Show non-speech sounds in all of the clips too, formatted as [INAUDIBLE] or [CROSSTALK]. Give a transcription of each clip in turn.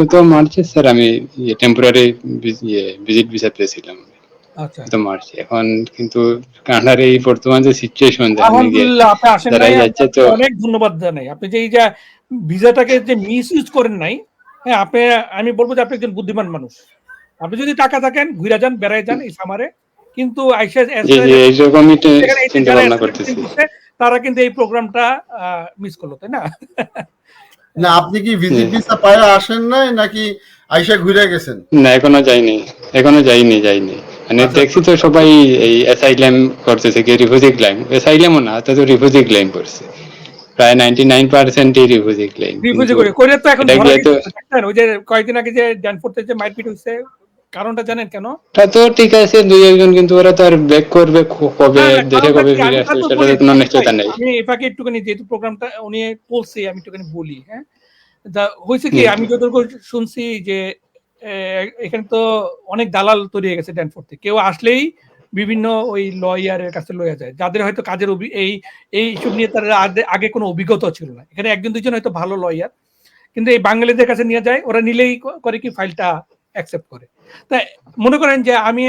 গত মার্চে স্যার আমি টেম্পোরারি ভিজিট ভিসা পেয়েছিলাম আচ্ছা। মার্চে। এখন কিন্তু কানাডার এই বর্তমান যে সিচুয়েশন যাচ্ছে তো অনেক ধন্যবাদ জানাই। আপনি যে এই যে ভিসাটাকে যে মিস ইউজ করেন নাই হ্যাঁ আপনি আমি বলব যে আপনি একজন বুদ্ধিমান মানুষ। আপনি যদি টাকা থাকেন ঘুরে যান বেড়ায় যান এই সামারে কিন্তু চিন্তা ভাবনা করতেছি। তারা কিন্তু এই প্রোগ্রামটা মিস করল তাই না? না আপনি কি ভিজিট ভিসা পায়া আসেন নাই নাকি আইসা ঘুরে গেছেন? না এখনও যাইনি। এখনও যাইনি যাইনি। মানে আচ্ছা। দেখছি তো সবাই এই অ্যাসাইলাম করতেছে কি রিফিউজি ক্লাইম অ্যাসাইলামও না তো রিফিউজি ক্লাইম করছে। প্রায় নাইনটি নাইন পার্সেন্টই রিফিউজি ক্লাইম রিফিউজি করে করে তো এখন ধরা গেছে, ওই যে কয়েকদিন আগে যে ড্যানফোর্টে যে মারপিট হয়েছে কারণটা জানেন কেন তা তো ঠিক আছে দুই একজন কিন্তু ওরা তো আর ব্যাক করবে কবে কারণটা কবে? ফিরে আসবে তো সেটা বলি, কোনো নিশ্চয়তা নেই আমি এটাকে একটুখানি যেহেতু প্রোগ্রামটা উনি বলছে আমি একটুখানি বলি হ্যাঁ তা হয়েছে কি। আমি যতটুকু শুনছি যে এখানে তো অনেক দালাল তৈরি হয়ে গেছে ড্যানফোর্টে কেউ আসলেই বিভিন্ন ওই লয়ারের কাছে লয়ে যায় যাদের হয়তো কাজের এই এই ইস্যু নিয়ে তার আগে- আগে কোনো অভিজ্ঞতা ছিল না এখানে একজন দুজন হয়তো ভালো লয়ার কিন্তু এই বাঙালিদের কাছে নিয়ে যায় ওরা নিলেই করে কি ফাইলটা অ্যাকসেপ্ট করে। তা মনে করেন যে আমি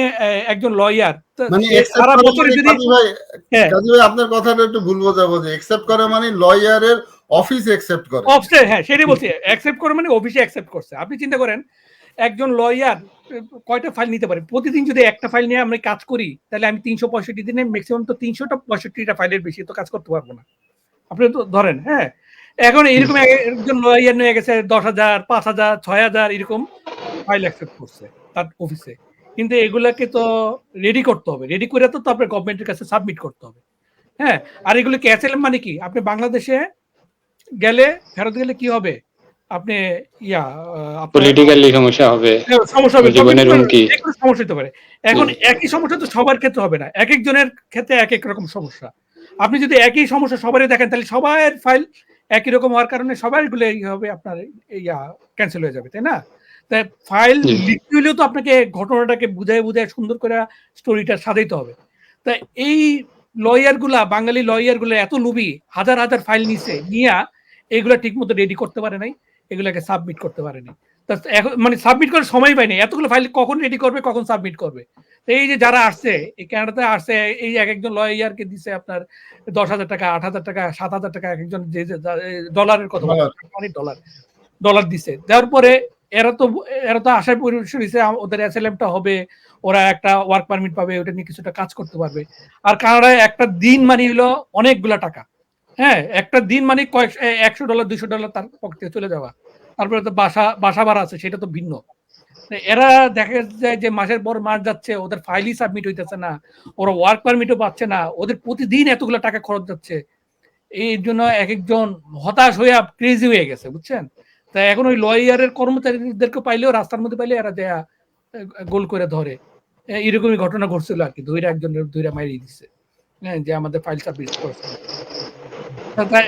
একজন লয়ার মানে সারা বছর মানে যদি হ্যাঁ। আপনার কথাটা একটু ভুল বোঝাবো যে একসেপ্ট করে মানে লয়ারের অফিস একসেপ্ট করে। অফিসে হ্যাঁ সেটাই বলছি। অ্যাকসেপ্ট করে মানে অফিসে অ্যাকসেপ্ট করছে। আপনি চিন্তা করেন একজন লয়ার কয়টা ফাইল নিতে পারে? প্রতিদিন যদি একটা ফাইল নিয়ে আমরা কাজ করি তাহলে আমি তিনশো পঁয়ষট্টি দিনে ম্যাক্সিমাম তো তিনশোটা পঁয়ষট্টিটা ফাইলের বেশি তো কাজ করতে পারব না। আপনি তো ধরেন হ্যাঁ। এখন এরকম এক- একজন লয়ার নিয়ে গেছে দশ হাজার পাঁচ হাজার ছয় হাজার এরকম। ফাইল অ্যাকসেপ্ট করছে তার অফিসে কিন্তু এগুলাকে তো রেডি করতে হবে। রেডি করে তো আপনার গভর্নমেন্টের কাছে সাবমিট করতে হবে। হ্যাঁ আর এগুলো ক্যাসেল মানে কি? আপনি বাংলাদেশে গেলে ফেরত গেলে কি হবে? আপনি ইয়া পলিটিক্যালি সমস্যা হবে। হ্যাঁ, সমস্যা হবে। জীবনের হুমকি। সমস্যা হতে পারে। এখন একই সমস্যা তো সবার ক্ষেত্রে হবে না। এক একজনের ক্ষেত্রে এক এক রকম সমস্যা। আপনি যদি একই সমস্যা সবারই দেখেন তাহলে সবার ফাইল একই রকম হওয়ার কারণে সবারগুলো এই হবে আপনার ইয়া ক্যান্সেল হয়ে যাবে তাই না? তাই ফাইল। লিখতে হলেও তো আপনাকে ঘটনাটাকে বুঝায় বুঝায় সুন্দর করে স্টোরিটা সাজাইতে হবে তাই এই লয়ারগুলা বাঙালি লয়ারগুলা এত লুবি হাজার হাজার ফাইল নিছে নিয়া এগুলা ঠিক মতো রেডি করতে পারে নাই এগুলাকে সাবমিট করতে পারে নাই তা এখন মানে সাবমিট করার সময় পায়নি এতগুলো ফাইল কখন রেডি করবে কখন সাবমিট করবে তো এই যে যারা আসছে এই কানাডাতে আসছে এই এক একজন লয়ারকে দিছে আপনার দশ হাজার টাকা আট হাজার টাকা সাত হাজার টাকা এক একজন যে ডলারের কথা। অনেক ডলার ডলার দিছে দেওয়ার পরে এরা তো এরা তো আশায় পরিবেশ ওদের এসএলএমটা হবে, ওরা একটা ওয়ার্ক পারমিট পাবে, ওটা নিয়ে কিছুটা কাজ করতে পারবে। আর কানাডায় একটা দিন মানে হলো অনেকগুলা টাকা। হ্যাঁ একটা দিন মানে কয়েক একশো ডলার, দুইশো ডলার তার পকেটে চলে যাওয়া। তারপরে তো বাসা বাসা ভাড়া আছে, সেটা তো ভিন্ন। এরা দেখা যায় যে মাসের পর মাস যাচ্ছে, ওদের ফাইলই সাবমিট হইতেছে না, ওরা ওয়ার্ক পারমিটও পাচ্ছে না, ওদের প্রতিদিন এতগুলো টাকা খরচ যাচ্ছে। এই জন্য এক একজন হতাশ হয়ে ক্রেজি হয়ে গেছে, বুঝছেন? তা এখন ওই লয়ারের কর্মচারীদেরকে পাইলেও রাস্তার মধ্যে পাইলে এরা দেয়া গোল করে ধরে। এরকমই ঘটনা ঘটছিল আর কি দুইটা একজনের দুইটা মাইরিয়ে দিচ্ছে হ্যাঁ যে আমাদের ফাইল সাবমিট করছে।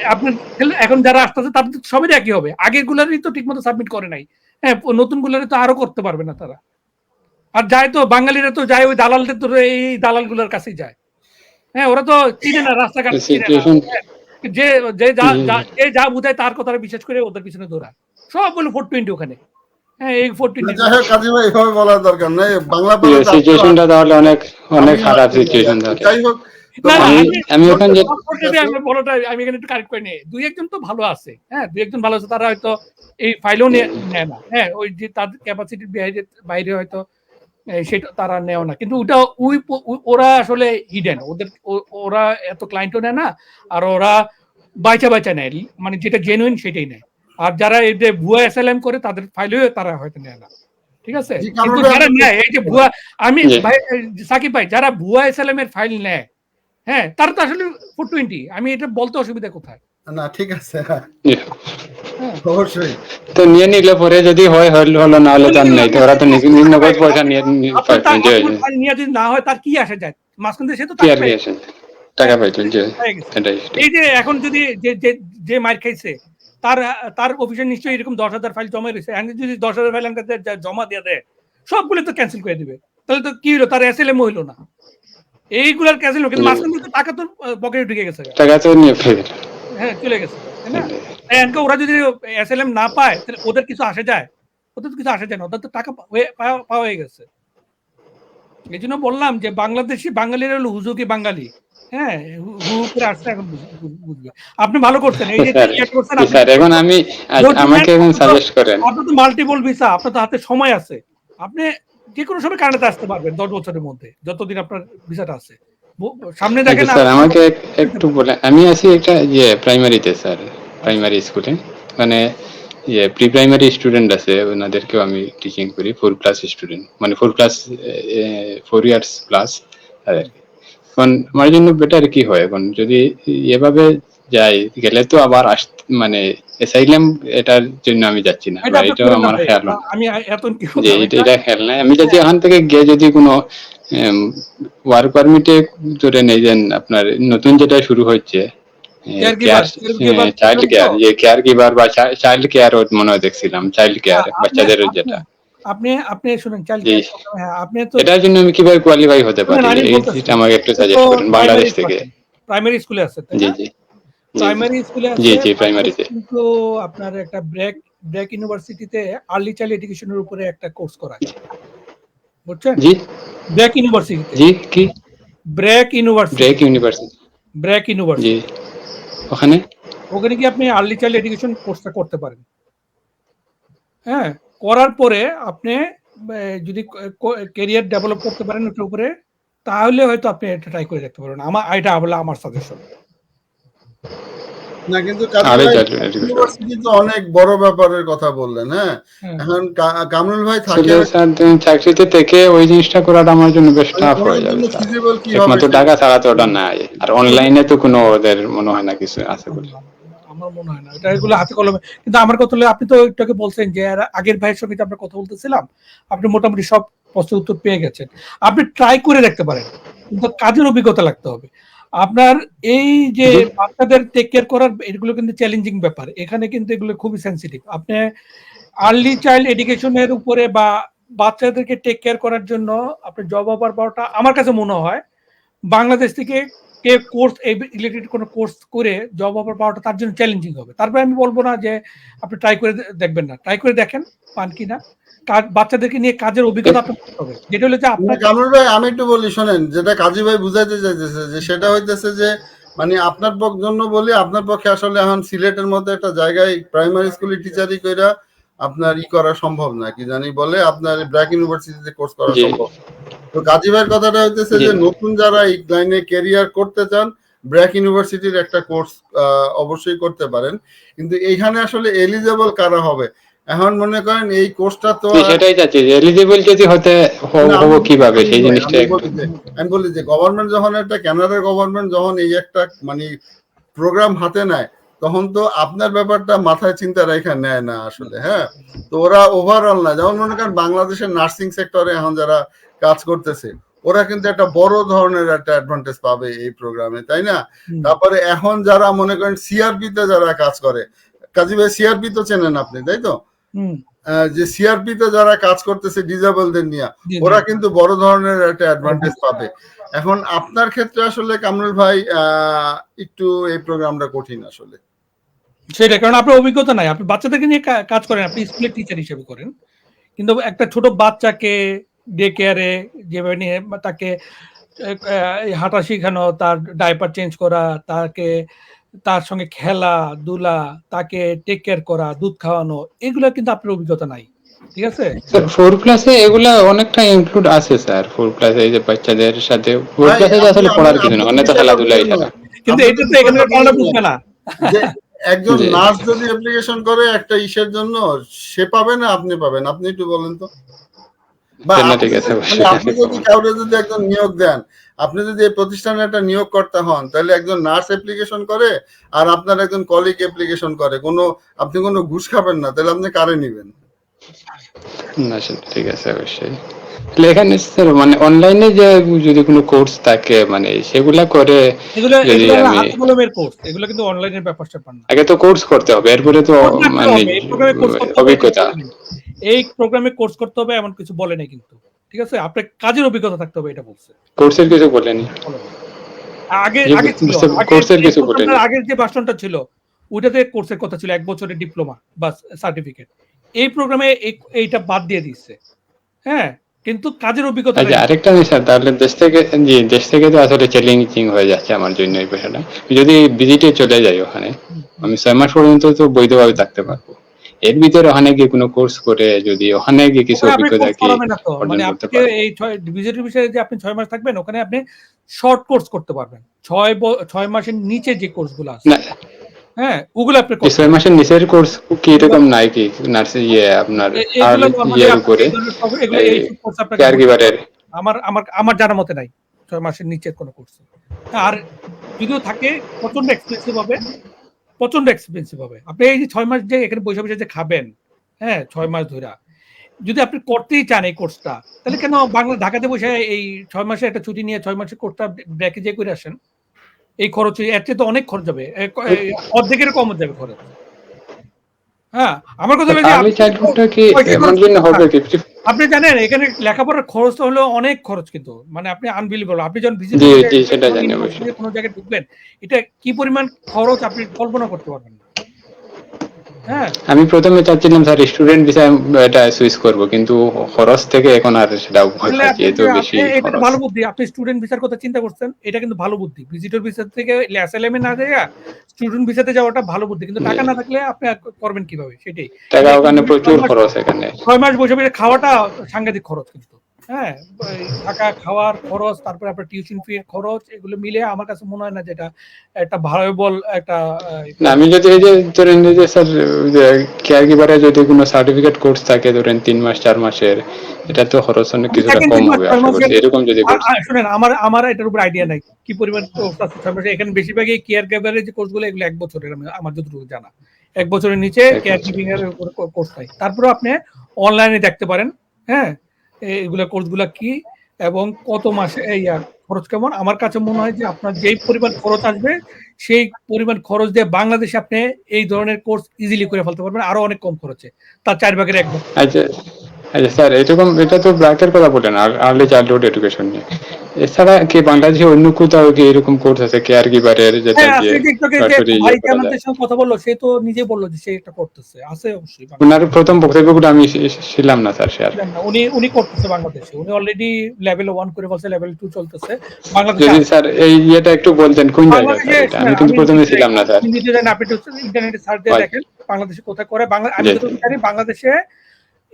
আপনার এখন যারা আসতেছে তাদের তো সবাই একই হবে। আগের গুলারই তো ঠিকমতো সাবমিট করে নাই। হ্যাঁ নতুন গুলারে তো আরও করতে পারবে না তারা। আর যায় তো বাঙালিরা তো যায় ওই দালালদের তো এই দালালগুলার কাছেই যায়। হ্যাঁ ওরা তো চিনে না রাস্তাঘাট হ্যাঁ, যে যে যা হুম। যা- যে যা বুঝায় তার কথা বিশেষ করে ওদের পিছনে দৌড়ায় সব বলে ফোর টোয়েন্টি ওখানে। হ্যাঁ এই ফোর টোয়েন্টি যাই হোক কাজী ভাই এভাবে বলার দরকার নাই। বাংলা সিচুয়েশনটা তাহলে অনেক অনেক খারাপ সিচুয়েশন যাই হোক আমি- ওখানে যে- আমি বড়টা আমি এখানে একটু কারেক্ট করে নিই। দুই একজন তো ভালো আছে হ্যাঁ দুই একজন ভালো আছে তারা হয়তো এই ফাইলও নেয় না। হ্যাঁ ওই যে তাদের ক্যাপাসিটির বাইরে বাইরে হয়তো সেটা তারা নেও না। কিন্তু ওটা ওই ওরা আসলে হিডেন ওদের ওরা এত ক্লায়েন্টও নেয় না আর ওরা বাইচা বাইচা নেয়। মানে যেটা জেনুইন সেটাই নেয়। আর যারা এই যে ভুয়া এসএলএম করে তাদের ফাইলেও তারা হয়তো নেয় না। ঠিক আছে? কিন্তু যারা নেয় এই যে ভুয়া আমি ভাই সাকিব ভাই যারা ভুয়া এসএলএম এর ফাইল নেয় হ্যাঁ তারা তো আসলে ফোর টোয়েন্টি আমি এটা বলতে অসুবিধা কোথায়? না ঠিক আছে। অবশ্যই। তো নিয়ে নিলে পরে যদি হয় হলো হলো না হলে তো আর নাই ওরা তো নগদ পয়সা নিয়ে নিয়ে তার- যদি না হয় তার কি আসে যায়? মাঝখান দিয়ে সে তো কি টাকা যে এই যে এখন যদি যে যে যে মার খাইছে তার তার অফিসে নিশ্চয়ই এরকম দশ হাজার ফাইল জমা রয়েছে যদি দশ হাজার ফাইল আমাকে দে- জমা দিয়ে দেয় সবগুলো তো ক্যান্সেল করে দিবে। তাহলে তো কি হলো? তার এস এল এম হইল না। এইগুলার ক্যান্সেল হলো কিন্তু। মাঝখান তো টাকা তো পকেটে ঢুকে গেছে। টাকা তো নিয়ে ফেলে হ্যাঁ চলে গেছে তাই না? এনকে ওরা যদি এস এল এম না পায় তাহলে ওদের কিছু আসে যায়। ওদের তো কিছু আসে যায় না। ওদের তো টাকা হয়ে- পাওয়া পাওয়া হয়ে গেছে। এই জন্য বললাম যে বাংলাদেশি বাঙালিরা হলো হুজুকি বাঙালি। হ্যাঁ হু- হু করে আসছে এখন বুঝ- বুঝ- বুঝবে। আপনি ভালো করছেন এই যে করছেন, জি, আপনি- স্যার এখন আমি আমাকে এখন সাজেস্ট করেন। আপনার তো মাল্টিপল ভিসা আপনার তো হাতে সময় আছে। আপনি যে কোনো সময় কানাডাতে আসতে পারবেন দশ বছরের মধ্যে যতদিন আপনার ভিসাটা আছে। সামনে আচ্ছা, দেখেন স্যার আমাকে একটু বলে আমি আছি একটা ইয়ে প্রাইমারিতে স্যার প্রাইমারি স্কুলে মানে ইয়ে প্রি প্রাইমারি স্টুডেন্ট আছে ওনাদেরকেও আমি টিচিং করি ফোর প্লাস স্টুডেন্ট মানে four class four years plus তাদেরকে। এখন আমার জন্য বেটার কি হয়? এখন যদি এভাবে যাই গেলে তো আবার আস মানে অ্যাসাইলাম এটার জন্য আমি যাচ্ছি না এটাও আমার খেয়াল আমি এটা খেয়াল নাই। আমি যদি এখান থেকে গিয়ে যদি কোনো ওয়ার্ক পারমিটে ধরে নেই যে আপনার নতুন যেটা শুরু হচ্ছে চাইল্ড কেয়ার যে কেয়ার গিভার বা চাইল্ড কেয়ার মনে হয় দেখছিলাম চাইল্ড কেয়ার বাচ্চাদের যেটা। আপনি আপনি শুনেন চাইল্ড জি। হ্যাঁ আপনি তো এটার জন্য আমি কীভাবে কোয়ালিফাই হতে পারি? শুনুন, এই বলতেছি। আমাকে একটু সাজেস্ট করেন বাংলাদেশ থেকে। প্রাইমারি স্কুলে আছে জি জি। প্রাইমারি স্কুলে আছে জি জি প্রাইমারিতে কিন্তু আপনার একটা ব্রেক ব্রেক ইউনিভার্সিটিতে আর্লি চাইল্ড এডুকেশনের উপরে একটা কোর্স করায় বুঝছেন? জি। ব্রেক ইউনিভার্সিটিতে জি কি? BRAC university BRAC university BRAC university জি। ওখানে? ওখানে কি আপনি আর্লি চাইল্ড এডুকেশন কোর্সটা করতে পারেন। হ্যাঁ? করার পরে আপনি যদি কেরিয়ার ডেভেলপ করতে পারেন ওটার উপরে তাহলে হয়তো আপনি এটা ট্রাই করে দেখতে পারেন আমার এটা হলো আমার সাজেশন না কিন্তু তো অনেক বড় ব্যাপারের কথা বললেন হ্যাঁ? হ্যাঁ। এখন কামরুল ভাই থাকে চাকরিতে থেকে ওই জিনিসটা করাটা আমার জন্য বেশ টাফ হয়ে যাবে একমাত্র টাকা ছাড়া তো ওটা নাই। আর অনলাইনে তো কোনো ওদের মনে হয় না কিছু আছে বলে। আমার মনে হয় না। এটা এগুলো হাতে কলমে। কিন্তু আমার কথা হলো আপনি তো একটাকে বলছেন যে আগের ভাইয়ের সঙ্গে আমরা কথা বলতেছিলাম আপনি মোটামুটি সব প্রশ্নের উত্তর পেয়ে গেছেন। আপনি ট্রাই করে দেখতে পারেন কিন্তু কাজের অভিজ্ঞতা লাগতে হবে। আপনার এই যে বাচ্চাদের টেক কেয়ার করার এগুলো কিন্তু চ্যালেঞ্জিং ব্যাপার। এখানে কিন্তু এগুলো খুবই সেন্সিটিভ আপনি আর্লি চাইল্ড এডুকেশনের উপরে বা বাচ্চাদেরকে টেক কেয়ার করার জন্য আপনি জব অফার পাওয়াটা আমার কাছে মনে হয় বাংলাদেশ থেকে কে কোর্স এই রিলেটেড কোনো কোর্স করে জব অফার পাওয়াটা তার জন্য চ্যালেঞ্জিং হবে। তারপরে আমি বলব না যে আপনি ট্রাই করে দেখবেন না। ট্রাই করে দেখেন পান কিনা। কাজ বাচ্চাদেরকে নিয়ে কাজের অভিজ্ঞতা আপনার হবে। যেটা হলো যে না, আপনার কামরুল ভাই আমি একটু বলি শোনেন যেটা কাজী ভাই বুঝাইতে চাইতেছে যে সেটা হইতেছে যে মানে আপনার পক্ষ জন্য বলি আপনার পক্ষে আসলে এখন সিলেটের মধ্যে একটা জায়গায় প্রাইমারি স্কুলে টিচারই কইরা আপনার ই করা সম্ভব না। কি জানি বলে আপনার ব্র্যাক ইউনিভার্সিটিতে কোর্স করা। সম্ভব তো কাজী ভাইয়ের কথাটা হইতেছে যে নতুন যারা এই লাইনে ক্যারিয়ার করতে চান ব্র্যাক ইউনিভার্সিটির একটা কোর্স অবশ্যই করতে পারেন। কিন্তু এইখানে আসলে এলিজেবল কারা হবে? এখন মনে করেন এই কোর্সটা তো সেটাই চাচ্ছি যে এলিজিবল যদি হতে হব আমি- কীভাবে সেই জিনিসটা আমি বলি যে গভর্নমেন্ট যখন একটা কানাডার গভর্নমেন্ট যখন এই একটা মানে প্রোগ্রাম হাতে নেয় তখন তো আপনার ব্যাপারটা মাথায় চিন্তা রেখে নেয় না আসলে হ্যাঁ? তো ওরা ওভারঅল না। যেমন মনে করেন বাংলাদেশের নার্সিং সেক্টরে এখন যারা কাজ করতেছে। ওরা কিন্তু একটা বড় ধরনের একটা অ্যাডভান্টেজ পাবে এই প্রোগ্রামে তাই না? তারপরে এখন যারা মনে করেন সিআরপি তে যারা কাজ করে কাজী ভাই সিআরপি তো চেনেন আপনি তাই তো? যে সিআরপি তে যারা কাজ করতেছে ডিজেবলদের নিয়ে। ওরা কিন্তু বড় ধরনের একটা অ্যাডভান্টেজ পাবে। এখন আপনার ক্ষেত্রে আসলে কামরুল ভাই আহ, একটু এই প্রোগ্রামটা কঠিন আসলে। সেটা কারণ আপনার অভিজ্ঞতা নাই। আপনি বাচ্চাদেরকে নিয়ে কাজ করেন আপনি স্কুলের টিচার হিসেবে করেন। কিন্তু একটা ছোট বাচ্চাকে ডে কেয়ারে যেভাবে নিয়ে তাকে হাঁটা শেখানো তার ডাইপার চেঞ্জ করা তাকে তার সঙ্গে খেলা দুলা তাকে টেক কেয়ার করা দুধ খাওয়ানো এগুলো কিন্তু আপনার অভিজ্ঞতা নাই ঠিক আছে? স্যার ফোর ক্লাসে এগুলা অনেকটা ইনক্লুড আছে স্যার ফোর ক্লাসে এই যে বাচ্চাদের সাথে ফোর ক্লাসে তো আসলে আপনি- পড়ার কিছু না অনেক তো খেলাধুলাই কিন্তু এটা তো এখানে বিষয়টা বুঝবে না। একজন নার্স যদি অ্যাপ্লিকেশন করে একটা ইসের জন্য সে পাবে না আপনি পাবেন আপনি একটু বলেন তো। আপনি ঠিক আছে, যদি-। মানে আপনি যদি কাউকে যদি একজন নিয়োগ দেন আপনি যদি এই প্রতিষ্ঠানে একটা নিয়োগ করতে হন তাহলে একজন নার্স অ্যাপ্লিকেশন করে আর আপনার একজন কলিগ অ্যাপ্লিকেশন করে। কোনো আপনি কোনো ঘুষ খাবেন না তাহলে আপনি কারে নিবেন? না সেটা ঠিক আছে অবশ্যই। তাহলে এখানে স্যার মানে অনলাইনে যে যদি কোনো কোর্স থাকে মানে সেগুলা করে এগুলো যদি আমি- কলমের কোর্স এগুলো কিন্তু অনলাইনের ব্যাপার স্যাপার না। আগে তো কোর্স করতে হবে এরপরে তো মানে হবে, এই প্রোগ্রামে কোর্স করতে হবে, অভিজ্ঞতা। এই প্রোগ্রামে কোর্স করতে হবে এমন কিছু বলে নাই কিন্তু। ঠিক আছে? আপনার কাজের অভিজ্ঞতা থাকতে হবে এটা বলছে। কোর্সের কিছু বলেনি। আগে আগে কোর্সের কিছু বলেনি। আগের যে ভার্সনটা ছিল ওইটাতে কোর্সের কথা ছিল এক বছরের ডিপ্লোমা বা সার্টিফিকেট এই প্রোগ্রামে এইটা বাদ দিয়ে দিচ্ছে হ্যাঁ? কিন্তু কাজের অভিজ্ঞতা আচ্ছা আরেকটা স্যার তাহলে দেশ থেকে জি দেশ থেকে তো আসলে চ্যালেঞ্জিং হয়ে যাচ্ছে আমার জন্য এই বিষয়টা। যদি ভিজিটে চলে যাই ওখানে আমি ছয় মাস পর্যন্ত তো বৈধভাবে থাকতে পারব। এর ভিতরে ওখানে গিয়ে কোনো কোর্স করে যদি ওখানে গিয়ে কিছু অভিজ্ঞতা কি মানে আপনাকে এই বিষয়ে যে আপনি ছয় মাস থাকবেন ওখানে আপনি শর্ট কোর্স করতে পারবেন। ছয় ছয় মাসের নিচে যে কোর্সগুলো আছে। হ্যাঁ ওগুলো আপনি ছয় মাসের নিচের কোর্স কি এরকম নাই কি? নার্সিং ইয়ে আপনার কেয়ার গিভারের আমার আমার আমার জানা মতে নাই। ছয় মাসের নিচের কোনো কোর্স আর যদিও থাকে প্রচণ্ড এক্সপেন্সিভ হবে প্রচণ্ড এক্সপেন্সিভ হবে। আপনি এই যে ছয় মাস যে এখানে বসে বসে যে খাবেন হ্যাঁ ছয় মাস ধরে। যদি আপনি করতেই চান এই কোর্সটা তাহলে কেন বাংলা ঢাকাতে বসে এই ছয় মাসে একটা ছুটি নিয়ে ছয় মাসের কোর্সটা ব্র্যাকে যে করে আসেন? এই খরচ এর চেয়ে তো অনেক খরচ যাবে এই অর্ধেকের কম যাবে খরচ। হ্যাঁ আমার কথা কি এমন জন্য হবে কি আপনি জানেন এখানে লেখাপড়ার খরচ তো হলো অনেক খরচ কিন্তু। মানে আপনি আনবিলিবল আপনি যখন ভিজিট। কোনো জায়গায় ঢুকবেন এটা কি পরিমাণ খরচ আপনি কল্পনা করতে পারবেন না। আমি প্রথমে চাচ্ছিলাম স্যার স্টুডেন্ট ভিসা এটা সুইচ করব। কিন্তু খরচ থেকে এখন আর সেটা ভয় পাচ্ছি এত বেশি এটা ভালো বুদ্ধি। আপনি স্টুডেন্ট ভিসার কথা চিন্তা করছেন এটা কিন্তু ভালো বুদ্ধি। ভিজিটর ভিসার থেকে অ্যাসাইলামে না যায় স্টুডেন্ট ভিসাতে যাওয়াটা ভালো বুদ্ধি। কিন্তু টাকা না থাকলে আপনি করবেন কীভাবে? সেটাই। টাকা ওখানে প্রচুর খরচ এখানে। ছয় মাস বসে বসে খাওয়াটা সাংঘাতিক খরচ কিন্তু। হ্যাঁ থাকা খাওয়ার খরচ তারপরে আপনার টিউশন ফি খরচ এগুলো মিলে আমার কাছে মনে হয় না যেটা একটা ভালোবল একটা আমি যদি এই যে ধরেন যে স্যার কেয়ার গিভারে যদি কোনো সার্টিফিকেট কোর্স থাকে ধরেন তিন মাস চার মাসের এটা তো খরচ অনেক কিছুটা কম হবে আশা এরকম যদি শুনেন আমার আমার এটার উপর আইডিয়া নাই। কি পরিমাণ। এখানে বেশিরভাগই কেয়ার গিভারের যে কোর্সগুলো এগুলো এক বছরের আমার যতটুকু জানা। এক বছরের নিচে কেয়ার গিভিং এর উপর কোর্স নাই। তারপরে আপনি অনলাইনে দেখতে পারেন হ্যাঁ? এগুলা কোর্সগুলা কি এবং কত মাসে, এই খরচ কেমন? আমার কাছে মনে হয় যে আপনার যেই পরিমাণ খরচ আসবে, সেই পরিমাণ খরচ দিয়ে বাংলাদেশে আপনি এই ধরনের কোর্স ইজিলি করে ফেলতে পারবেন, আরও অনেক কম খরচে। তার চার ভাগের এক ভাগ। আচ্ছা স্যার এরকম এটা তো ব্র্যাকের কথা বলেন আর্লি চাইল্ডহুড এডুকেশন নিয়ে। এছাড়া কি বাংলাদেশে অন্য কোথাও কি এরকম কোর্স আছে কেয়ার গিভারের যেটা হ্যাঁ সরাসরি ইয়ে কথা বলল সে তো নিজে বলল যে সে এটা করতেছে আছে অবশ্যই ওনার প্রথম বক্তব্যগুলো আমি ছিলাম না স্যার না, উনি উনি করতেছে বাংলাদেশে উনি অলরেডি লেভেল ওয়ান করে বলছে লেভেল টু চলতেছে। বাংলাদেশে যদি স্যার এই ইয়েটা একটু বলতেন কোন জায়গায় স্যার? আমি কিন্তু প্রথমে ছিলাম না স্যার। আপনি ইন্টারনেটে সার্চ দিয়ে দেখেন বাংলাদেশে কোথায় করে বাংলা আমি বাংলাদেশে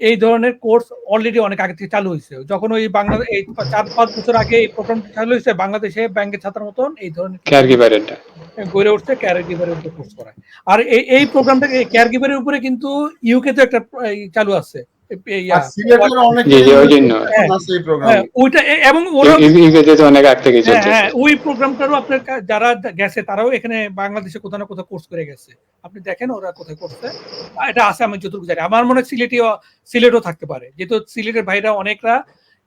এই ধরনের কোর্স অলরেডি অনেক আগে থেকে চালু হয়েছে। যখন ওই বাংলাদেশ এই চার পাঁচ বছর আগে এই প্রোগ্রাম চালু হয়েছে বাংলাদেশে ব্যাংকের ছাত্র মতন এই ধরনের গড়ে উঠছে কেয়ার গিভারের উপর কোর্স করায়। আর এই এই প্রোগ্রামটা কেয়ার গিভারের উপরে কিন্তু ইউকে তে একটা চালু আছে। ওই হ্যাঁ, হ্যাঁ হ্যাঁ প্রোগ্রামটারও আপনার যারা গেছে তারাও এখানে বাংলাদেশে কোথাও না কোথাও কোর্স করে গেছে। আপনি দেখেন ওরা কোথায় করছে। আহ, এটা আছে আমি যতটুকু জানি। আমার মনে হয় সিলেটি সিলেটও থাকতে পারে। যেহেতু সিলেটের ভাইরা অনেকরা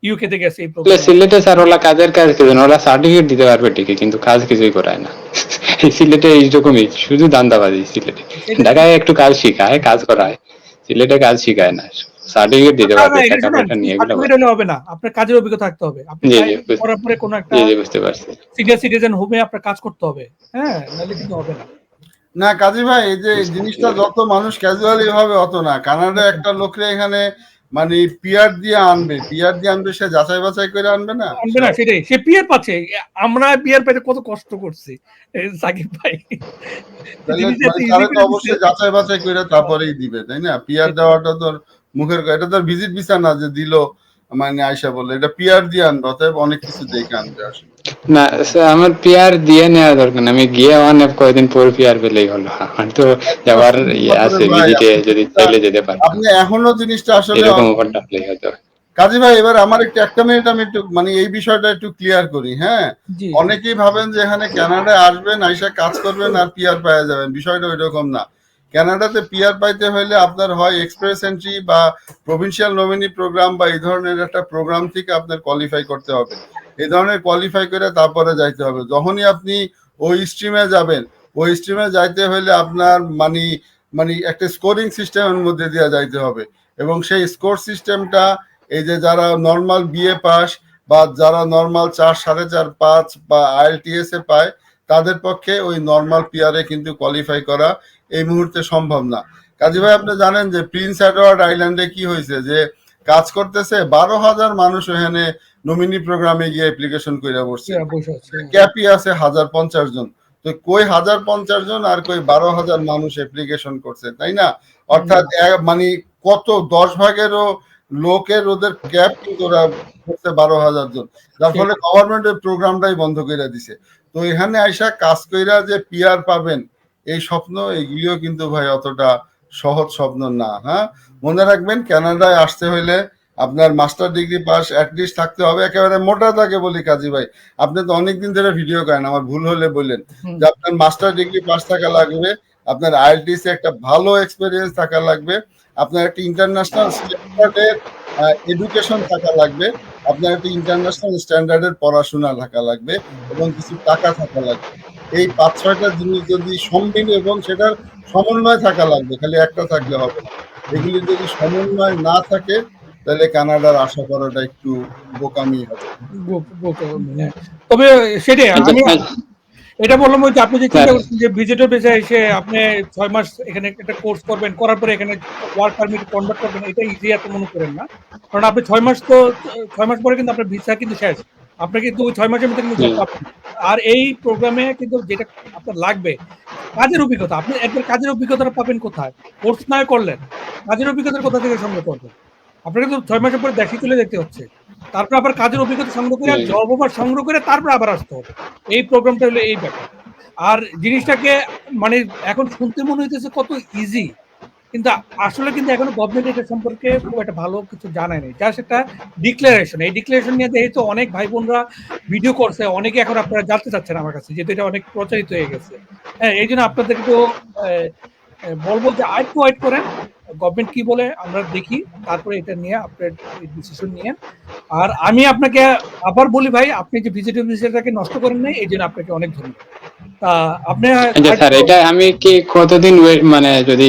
ইউকে তে গেছে এই প্রোগ্রাম সিলেটে স্যার ওরা কাজের কাজ কিছু না, ওরা সার্টিফিকেট দিতে পারবে ঠিকই কিন্তু কাজ কিছুই করায় না। সিলেটে এইরকমই শুধু দান্দাবাজি সিলেটে ঢাকায় একটু কাজ শিখায় কাজ করায়। সিলেটে কাজ শিখায় না। সার্টিফিকেট দিতে পারবে টাকা পয়সা নিয়ে সার্টিফিকেট হলে হবে না আপনার কাজের অভিজ্ঞতা থাকতে হবে। আপনি করার পরে কোনো একটা বুঝতে পারছি। সিনিয়র সিটিজেন হোমে আপনার কাজ করতে হবে হ্যাঁ নাহলে কিন্তু হবে না। না কাজী ভাই এই যে জিনিসটা যত মানুষ ক্যাজুয়ালি ভাবে অত না। কানাডা একটা লোকরে এখানে মানে পিয়ার দিয়ে আনবে। পিয়ার দিয়ে আনবে সে যাচাই বাছাই করে আনবে না? আনবে না সেটাই। সে পিয়ার পাচ্ছে। আমরা পিয়ার পেতে কত কষ্ট করছি এই সাকিব ভাই। তাহলে মানে। অবশ্যই যাচাই বাছাই করে তারপরেই দিবে তাই না? পিয়ার দেওয়াটা তোর মুখের কথা। এটা তোর ভিজিট ভিসা না যে দিল মানে আয়সা বলল। এটা পিয়ার দিয়ে আনবে অতএব অনেক কিছু দেখে আনবে আসলে। না স্যার আমার পিয়ার দিয়ে নেওয়া দরকার আমি গিয়ে অনেক কয়েকদিন পর পিয়ার পেলেই হলো। আমার তো যাওয়ার ইয়ে আছে ভিজিটে যদি চাইলে যেতে পারব আপনি এখনও জিনিসটা আসলে এরকম হয়তো। কাজী ভাই এবার আমার একটু একটা মিনিট আমি একটু মানে এই বিষয়টা একটু ক্লিয়ার করি হ্যাঁ? অনেকেই ভাবেন যে এখানে কানাডায় আসবেন আইসা কাজ করবেন আর পিয়ার পাওয়া যাবেন। বিষয়টা ওই রকম না। কানাডাতে পিয়ার পাইতে হলে আপনার হয় এক্সপ্রেস এন্ট্রি বা প্রভিনশিয়াল নমিনি প্রোগ্রাম বা এই ধরনের একটা প্রোগ্রাম থেকে আপনার কোয়ালিফাই করতে হবে। এই ধরনের কোয়ালিফাই করে তারপরে যাইতে হবে। যখনই আপনি ওই স্ট্রিমে যাবেন, ওই স্ট্রিমে যাইতে হলে আপনার মানে মানে একটা স্কোরিং সিস্টেমের মধ্যে দিয়ে যাইতে হবে। এবং সেই স্কোর সিস্টেমটা এই যে যারা নর্মাল বিএ পাস বা যারা নর্মাল চার, সাড়ে চার, পাঁচ বা আইএলটিএস এ পায়, তাদের পক্ষে ওই নর্মাল পিয়ারে কিন্তু কোয়ালিফাই করা এই মুহূর্তে সম্ভব না। কাজী ভাই আপনি জানেন যে প্রিন্স এডওয়ার্ড আইল্যান্ডে কি হয়েছে? যে কাজ করতেছে বারো হাজার মানুষ এখানে নমিনি প্রোগ্রামে গিয়ে অ্যাপ্লিকেশন করে বসছে। ক্যাপি আছে হাজার পঞ্চাশ জন। তো কই হাজার পঞ্চাশ জন আর কই বারো হাজার মানুষ অ্যাপ্লিকেশন করছে তাই না? অর্থাৎ মানে কত দশ ভাগেরও লোকের ওদের ক্যাপ কিন্তু ওরা করছে বারো হাজার জন। যার ফলে গভর্নমেন্টের প্রোগ্রামটাই বন্ধ করে দিছে। তো এখানে আইসা কাজ কইরা যে পিআর পাবেন এই স্বপ্ন এগুলিও কিন্তু ভাই অতটা সহজ স্বপ্ন না হ্যাঁ? মনে রাখবেন কানাডায় আসতে হইলে আপনার মাস্টার ডিগ্রি পাস অ্যাটলিস্ট থাকতে হবে। একেবারে মোটা থাকে বলি কাজী ভাই। আপনি তো অনেকদিন ধরে ভিডিও করেন আমার ভুল হলে বললেন যে আপনার মাস্টার ডিগ্রি পাস থাকা লাগবে আপনার আইএলটিস একটা ভালো এক্সপেরিয়েন্স থাকা লাগবে আপনার একটা ইন্টারন্যাশনাল স্ট্যান্ডার্ডের এডুকেশন থাকা লাগবে আপনার একটা ইন্টারন্যাশনাল স্ট্যান্ডার্ডের পড়াশোনা থাকা লাগবে এবং কিছু টাকা থাকা লাগবে। এই পাঁচ ছয়টা জিনিস যদি সম্মিল এবং সেটার সমন্বয় থাকা লাগবে খালি একটা থাকলে হবে এগুলি যদি সমন্বয় না থাকে তাহলে কানাডার আশা করাটা একটু বোকামি হবে। হ্যাঁ। তবে সেটাই আচ্ছা, আমি এটা বললাম ওই যে আপনি যে চিন্তা করছেন যে ভিজিটর বেসে এসে আপনি ছয় মাস এখানে একটা কোর্স করবেন করার পরে এখানে ওয়ার্ক পারমিট কনভার্ট করবেন এটা ইজি এত মনে করেন না। কারণ আপনি ছয় মাস তো ছয় মাস পরে কিন্তু আপনার ভিসা কিন্তু শেষ। আপনি কিন্তু ছয় মাসের মধ্যে কিন্তু আর এই প্রোগ্রামে কিন্তু যেটা আপনার লাগবে কাজের অভিজ্ঞতা আপনি একবার কাজের অভিজ্ঞতাটা পাবেন কোথায়? কোর্স নয় করলেন কাজের অভিজ্ঞতার কোথা থেকে সংগ্রহ করবেন আপনাকে তো ছয় মাসের পরে দেখি তুলে দেখতে হচ্ছে। তারপর আবার কাজের অভিজ্ঞতা সংগ্রহ করে জব অফার সংগ্রহ করে তারপর আবার আসতে হবে। এই প্রোগ্রামটা হলো এই ব্যাপার। আর জিনিসটাকে মানে এখন শুনতে মনে হইতেছে কত ইজি কিন্তু আসলে কিন্তু এখনও গভর্নমেন্ট এটা সম্পর্কে খুব একটা ভালো কিছু জানায় নেই। জাস্ট একটা ডিক্লারেশন এই ডিক্লারেশন নিয়ে যেহেতু অনেক ভাই বোনরা ভিডিও করছে, অনেকে এখন আপনারা জানতে চাচ্ছেন আমার কাছে, যেহেতু এটা অনেক প্রচারিত হয়ে গেছে। হ্যাঁ এই জন্য আপনাদের একটু বলব যে আর একটু ওয়েট করেন। গভর্নমেন্ট কি বলে আমরা দেখি, তারপরে এটা নিয়ে আপনার ডিসিশন নিয়ে। আর আমি আপনাকে আবার বলি ভাই, আপনি যে ভিজিটিভ ভিসাটাকে নষ্ট করেন নাই, এই জন্য আপনাকে অনেক ধন্যবাদ। আপনি আচ্ছা স্যার এটা আমি কি কতদিন মানে যদি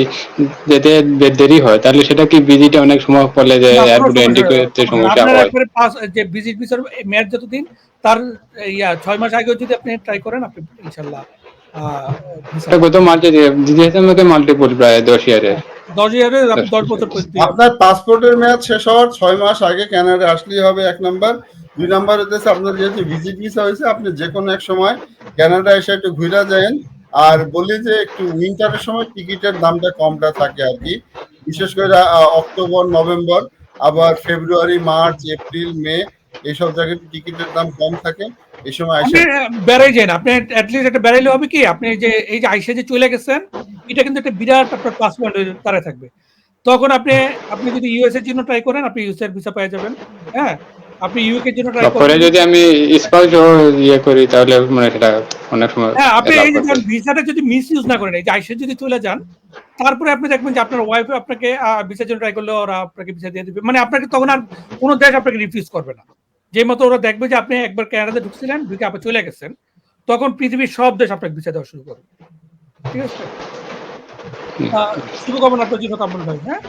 যেতে দেরি হয় তাহলে সেটা কি ভিজিটে অনেক সময় পড়লে যে না, কোনো এয়ারপোর্টে এন্ট্রি করতে সমস্যা হয়? যে ভিজিট ভিসার মেয়াদ যতদিন তার ইয়া ছয় মাস আগেও যদি আপনি ট্রাই করেন আপনি মাল্টিপল প্রায় দশ ইয়ারে [LAUGHS] আপনার পাসপোর্টের মেয়াদ শেষ হওয়ার ছয় মাস আগে কানাডা আসলেই হবে এক নাম্বার। দুই নাম্বার হচ্ছে আপনার যেহেতু ভিজিট ভিসা হয়েছে, আপনি যে কোনো এক সময় কানাডা এসে একটু ঘুরে যায়েন আর বলি যে একটু উইন্টারের সময় টিকিটের দামটা কমটা থাকে আর কি। বিশেষ করে অক্টোবর, নভেম্বর, আবার ফেব্রুয়ারি, মার্চ, এপ্রিল, মে, এইসব জায়গায় টিকিটের দাম কম থাকে। এই সময় আপনি এসে বেড়াই যান। আপনি অ্যাটলিস্ট একটা বেড়াইলে হবে কি আপনি যে এই যে আইসে যে চলে গেছেন এটা কিন্তু একটা বিরাট আপনার তারা থাকবে। তখন আপনি আপনি যদি ইউএস এর জন্য ট্রাই করেন আপনি ইউএস এর ভিসা পেয়ে যাবেন। হ্যাঁ? আপনি ইউকে এর জন্য ট্রাই তারপরে করেন। যদি আমি স্পাউস ইয়ে করি তাহলে মানে সেটা অনেক সময় হ্যাঁ আপনি এই যে ভিসাটা যদি মিস ইউজ না করেন এই যে আইসে যদি চলে যান তারপরে আপনি দেখবেন যে আপনার ওয়াইফ আপনাকে ভিসার জন্য ট্রাই করলে ওরা আপনাকে ভিসা দিয়ে দিবে। মানে আপনাকে তখন আর কোনো দেশ আপনাকে রিফিউজ করবে না। যে মতো ওরা দেখবে যে আপনি একবার ক্যানাডাতে ঢুকছিলেন ঢুকে আপনি চলে গেছেন তখন পৃথিবীর সব দেশ আপনাকে ভিসা দেওয়া শুরু করবে। ঠিক আছে? শুভকামনা আপনার জন্য কামনা ভাই হ্যাঁ?